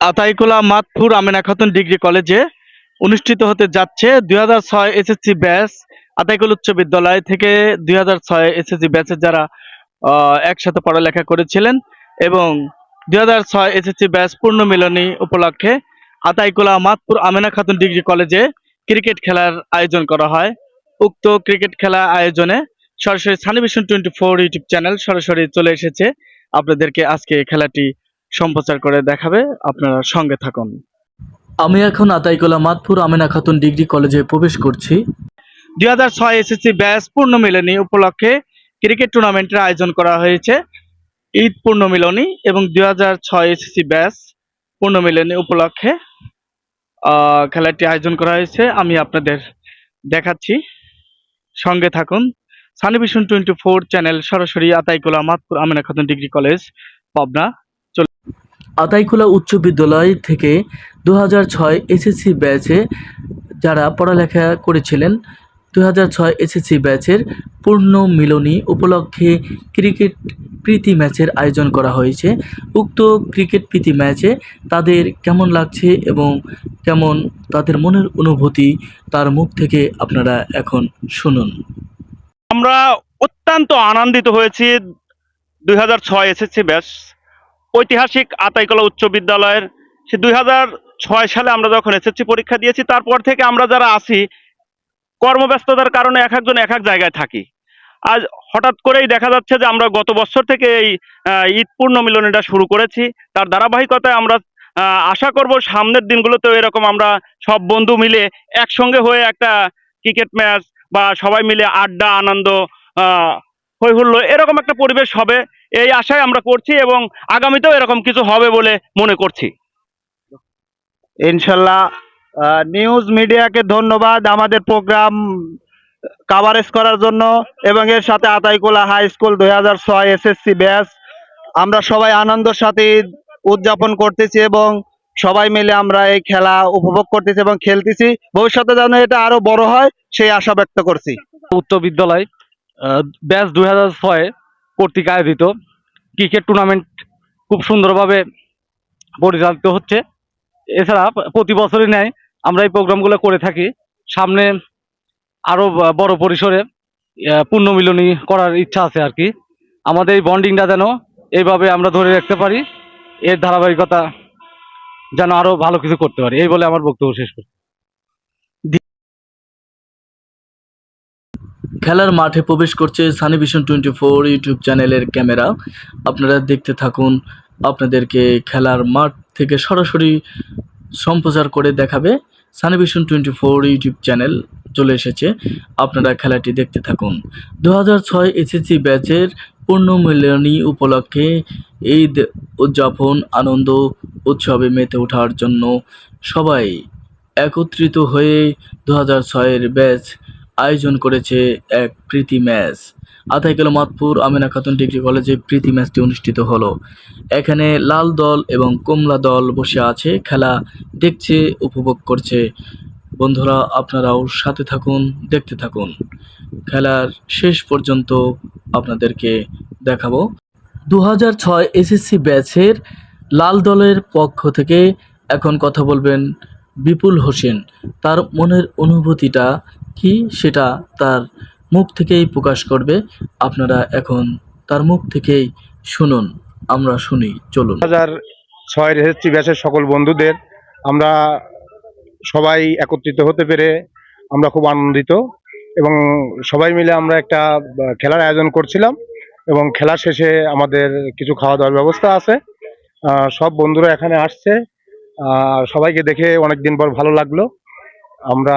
Ataikula Matpur Amena Khatun degree কলেজে অনুষ্ঠিত হতে যাচ্ছে দুই হাজার ছয় এসএসসি ব্যাচ আতাইকুল উচ্চ বিদ্যালয় থেকে দুই হাজার ছয় এসএসসি ব্যাচের যারা একসাথে পড়ালেখা করেছিলেন এবং দুই হাজার ছয় এসএসসি ব্যাচ পূর্ণ মিলনী উপলক্ষে আতাইকুলা মাতপুর আমেনা খাতুন ডিগ্রি কলেজে ক্রিকেট খেলার আয়োজন করা হয়। উক্ত ক্রিকেট খেলা আয়োজনে সরাসরি Sunny Vision twenty four YouTube channel সরাসরি চলে এসেছে। আপনাদেরকে আজকে খেলাটি সম্প্রচার করে দেখাবে আপনারা সঙ্গে থাকুন। আমি এখন আতাইকলা মাতপুর আমেনা খাতুন ডিগ্রি কলেজে প্রবেশ করছি। দুই হাজার ছয় এসএসসি ব্যাস পূর্ণ মিলনী উপলক্ষে ক্রিকেট টুর্নামেন্টের আয়োজন করা হয়েছে। ঈদ পূর্ণ মিলনী এবং দুই হাজার ছয় এসএসসি ব্যাস পূর্ণ মিলনী উপলক্ষে আহ, খেলাটি আয়োজন করা হয়েছে। আমি আপনাদের দেখাচ্ছি। সঙ্গে থাকুন। সানিভিশন টোয়েন্টি ফোর চ্যানেল সরাসরি আতাইকুলা মাতপুর আমিনা খাতুন ডিগ্রি কলেজ পাবনা। আতাইকুলা উচ্চ বিদ্যালয় থেকে দু হাজার ছয় এসএসসি ব্যাচে যারা পড়ালেখা করেছিলেন দু হাজার ছয় এসএসসি ব্যাচের পূর্ণ মিলনী উপলক্ষে ক্রিকেট প্রীতি ম্যাচের আয়োজন করা হয়েছে। উক্ত ক্রিকেট প্রীতি ম্যাচে তাদের কেমন লাগছে এবং কেমন তাদের মনের অনুভূতি তার মুখ থেকে আপনারা এখন শুনুন। আমরা অত্যন্ত আনন্দিত হয়েছি দুই হাজার ছয় এসএসসি ব্যাস ঐতিহাসিক আতাইকলা উচ্চ বিদ্যালয়ের সে দুই ছয় সালে আমরা যখন এসএসসি পরীক্ষা দিয়েছি, তারপর থেকে আমরা যারা আছি, কর্মব্যস্ততার কারণে এক একজন এক এক জায়গায় থাকি। আজ হঠাৎ করেই দেখা যাচ্ছে যে আমরা গত বছর থেকে এই ঈদ পূর্ণ মিলনীটা শুরু করেছি। তার ধারাবাহিকতায় আমরা আশা করব সামনের দিনগুলোতেও এরকম আমরা সব বন্ধু মিলে একসঙ্গে হয়ে একটা ক্রিকেট ম্যাচ বা সবাই মিলে আড্ডা, আনন্দ হই হুল্লো এরকম একটা পরিবেশ হবে। এই আশায় আমরা করছি এবং আগামীতেও এরকম কিছু হবে বলে মনে করছি। ইনশাল্লাহ আহ, নিউজ মিডিয়াকে ধন্যবাদ আমাদের প্রোগ্রাম কাভারেজ করার জন্য এবং এর সাথে আতাইকুলা হাই স্কুল দুই হাজার ছয় এসএসসি ব্যাচ আমরা সবাই আনন্দের সাথে উদযাপন করতেছি এবং সবাই মিলে আমরা এই খেলা উপভোগ করতেছি এবং খেলতেছি। ভবিষ্যতে যেন এটা আরও বড় হয় সেই আশা ব্যক্ত করছি। উচ্চ বিদ্যালয় ব্যাচ দুই হাজার ছয় কর্তৃক আয়োজিত। ক্রিকেট টুর্নামেন্ট খুব সুন্দরভাবে পরিচালিত হচ্ছে। এছাড়া প্রতি বছরই ন্যায় আমরা এই প্রোগ্রামগুলো করে থাকি। সামনে আরও বড় পরিসরে পুণ্যমিলনী করার ইচ্ছা আছে আর কি। আমাদের এই বন্ডিংটা যেন এইভাবে আমরা ধরে রাখতে পারি, এর ধারাবাহিকতা যেন আরও ভালো কিছু করতে পারি। এই বলে আমার বক্তব্য শেষ করছি। খেলার মাঠে প্রবেশ করছে Sunny vision twenty four YouTube চ্যানেলের ক্যামেরা। আপনারা দেখতে থাকুন, আপনাদেরকে খেলার মাঠ থেকে সরাসরি সম্প্রচার করে দেখাবে Sunny Vision twenty four YouTube channel চলে এসেছে। আপনারা খেলাটি দেখতে থাকুন। দু হাজার ছয় এসএসসি ব্যাচের পূর্ণ মিলনী উপলক্ষে ঈদ উদযাপন, আনন্দ, উৎসবে মেতে ওঠার জন্য সবাই একত্রিত হয়ে দু হাজার ছয়ের ব্যাচ আয়োজন করেছে এক প্রীতি ম্যাচ। আতাইকেল মাতপুর আমিনা খাতুন ডিগ্রি কলেজে প্রীতি ম্যাচটি অনুষ্ঠিত হলো। এখানে লাল দল এবং কমলা দল বসে আছে, খেলা দেখছে, উপভোগ করছে। বন্ধুরা, আপনারাও সাথে থাকুন, দেখতে থাকুন। খেলার শেষ পর্যন্ত আপনাদেরকে দেখাবো। দু হাজার ছয় এসএসসি ব্যাচের লাল দলের পক্ষ থেকে এখন কথা বলবেন বিপুল হোসেন। তার মনের অনুভূতিটা কি সেটা তার মুখ থেকেই প্রকাশ করবে। আপনারা এখন তার মুখ থেকেই শুনুন, আমরা শুনি, চলুন। হাজার ছয় এসএসসি ব্যাচের সকল বন্ধুদের আমরা সবাই একত্রিত হতে পেরে আমরা খুব আনন্দিত এবং সবাই মিলে আমরা একটা খেলার আয়োজন করছিলাম এবং খেলা শেষে আমাদের কিছু খাওয়া দাওয়ার ব্যবস্থা আছে। সব বন্ধুরা এখানে আসছে। সবাইকে দেখে অনেকদিন পর ভালো লাগল। আমরা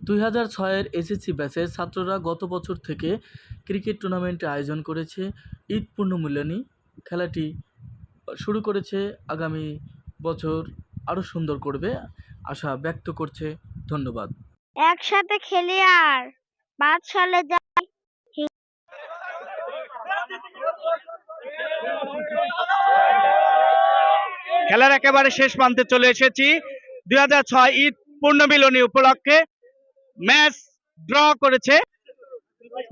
দুই হাজার ছয়ের এসএসসি ব্যাচের ছাত্ররা গত বছর থেকে ক্রিকেট টুর্নামেন্টে আয়োজন করেছে। ঈদ পূর্ণমূল্যানী খেলাটি শুরু করেছে। আগামী বছর আরও সুন্দর করবে আশা ব্যক্ত করছে। ধন্যবাদ। একসাথে খেলি আর বাদ সালে যা খেলার একেবারে শেষ প্রান্তে চলে এসেছি। দুই হাজার ছয় ঈদ পূর্ণমিলনী উপলক্ষে ম্যাচ ড্র করেছে।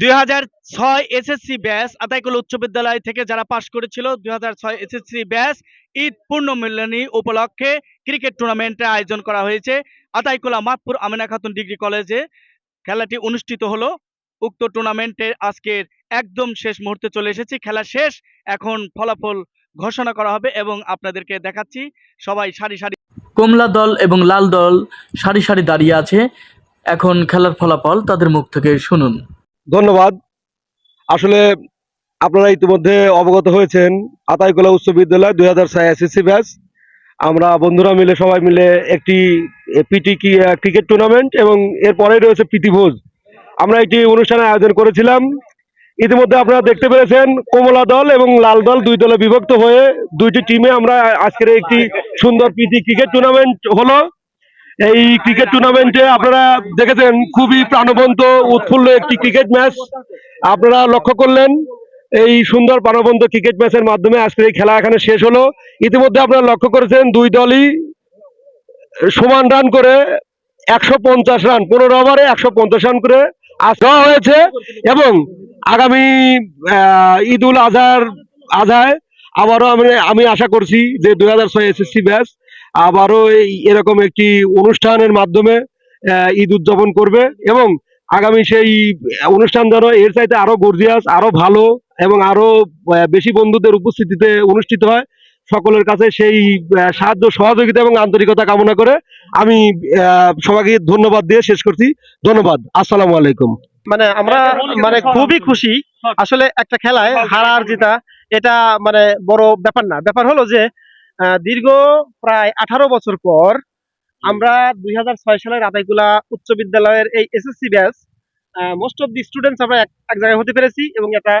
দুই হাজার ছয় এসএসসি ব্যাচ, আতাইকুল উচ্চ বিদ্যালয় থেকে যারা পাশ করেছিল, দুই হাজার ছয় এসএসসি ব্যাচ, ঈদ পূর্ণমিলনী উপলক্ষে ক্রিকেট টুর্নামেন্টের আয়োজন করা হয়েছে। আতাইকুলা, মাতপুর আমিনা খাতুন ডিগ্রি কলেজে খেলাটি অনুষ্ঠিত হলো। উক্ত টুর্নামেন্টের আজকের একদম শেষ মুহূর্তে চলে এসেছি। খেলা শেষ, এখন ফলাফল ঘোষণা করা হবে এবং আপনাদেরকে দেখাচ্ছি। সবাই সারি সারি কমলা দল এবং লাল দল সারি সারি দাঁড়িয়ে আছে। এখন খেলার ফলাফল তাদের মুখ থেকে শুনুন। ধন্যবাদ। আসলে আপনারা ইতিমধ্যে অবগত হয়েছেন, আতাইকলা উচ্চ বিদ্যালয় দুই হাজার ছয় এসএসসি ব্যাচ। আমরা বন্ধুরা মিলে, সবাই মিলে একটি পিটি ক্রিকেট টুর্নামেন্ট এবং এরপরেই রয়েছে প্রীতি ভোজ। আমরা একটি অনুষ্ঠানের আয়োজন করেছিলাম। ইতিমধ্যে আপনারা দেখতে পেরেছেন, কমলা দল এবং লাল দল দুই দলে বিভক্ত হয়ে দুইটি টিমে আমরা আজকের একটি সুন্দর প্রীতি ক্রিকেট টুর্নামেন্ট হলো। এই ক্রিকেট টুর্নামেন্টে আপনারা দেখেছেন, খুবই প্রাণবন্ত, উৎফুল্ল একটি ক্রিকেট ম্যাচ আপনারা লক্ষ্য করলেন, এই সুন্দর প্রাণবন্ত ক্রিকেট ম্যাচের মাধ্যমে আজকের এই খেলা এখানে শেষ হলো। ইতিমধ্যে আপনারা লক্ষ্য করেছেন, দুই দলই সমান রান করে, একশো পঞ্চাশ রান পনেরো ওভারে একশো পঞ্চাশ রান করে দেওয়া হয়েছে এবং আগামী ঈদ উল আজহার, আজহায় আবারও আমি আমি আশা করছি যে দুই হাজার ছয় এসএসসি ব্যাচ আবারও এরকম একটি অনুষ্ঠানের মাধ্যমে ঈদ উদযাপন করবে এবং আগামী সেই অনুষ্ঠান যেন এর চাইতে আরও গর্জিয়াস আরও ভালো এবং আরও বেশি বন্ধুদের উপস্থিতিতে অনুষ্ঠিত হয়। সকলের কাছে সেই সাহায্য, সহযোগিতা এবং আন্তরিকতা কামনা করে আমি সবাইকে ধন্যবাদ দিয়ে শেষ করছি। ধন্যবাদ। আসসালামু আলাইকুম। মানে আমরা মানে খুবই খুশি। আসলে একটা খেলায় হারা আর জেতা এটা মানে বড় ব্যাপার না। ব্যাপার হলো যে দীর্ঘ প্রায় আঠারো বছর পর আমরা দুই হাজার ছয় সালের আতাইকুলা উচ্চ বিদ্যালয়ের এই SSC batch most of the students আমরা এক- জায়গায় হতে পেরেছি এবং একটা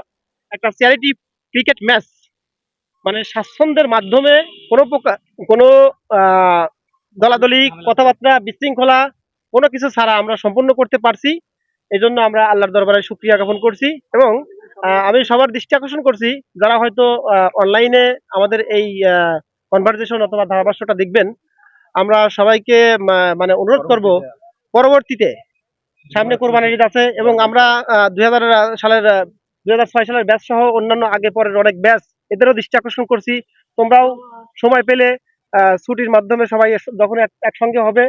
একটা চ্যারিটি ক্রিকেট ম্যাচ মানে স্বাচ্ছন্দ্যের মাধ্যমে কোনো প্রকার কোনো দলাদলি, কথাবার্তা, বিশৃঙ্খলা, কোনো কিছু ছাড়া আমরা সম্পূর্ণ করতে পারছি। এই জন্য আমরা আল্লাহর দরবারে শুক্রিয়া জ্ঞাপন করছি এবং আমি সবার দৃষ্টি আকর্ষণ করছি যারা হয়তো অনলাইনে আমাদের এই কনভারসেশন অথবা ধারাভাষ্যটা দেখবেন আমরা সবাইকে মানে অনুরোধ করব পরবর্তীতে। সামনে কোরবানির ঈদ আছে এবং আমরা দুই হাজার সালের দুই হাজার ছয় সালের ব্যাচ সহ অন্যান্য আগে পরের অনেক ব্যাচ এদেরও দৃষ্টি আকর্ষণ করছি। তোমরাও সময় পেলে আহ, ছুটির মাধ্যমে সবাই যখন একসঙ্গে হবে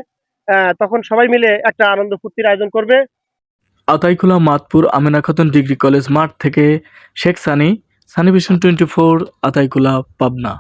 আহ, তখন সবাই মিলে একটা আনন্দ ফুর্তির আয়োজন করবে। আতাইকুলা মাতপুর আমেনা খাতুন ডিগ্রি কলেজ মাঠ থেকে Sheikh Sunny Sunny vision twenty four Ataikula Pabna.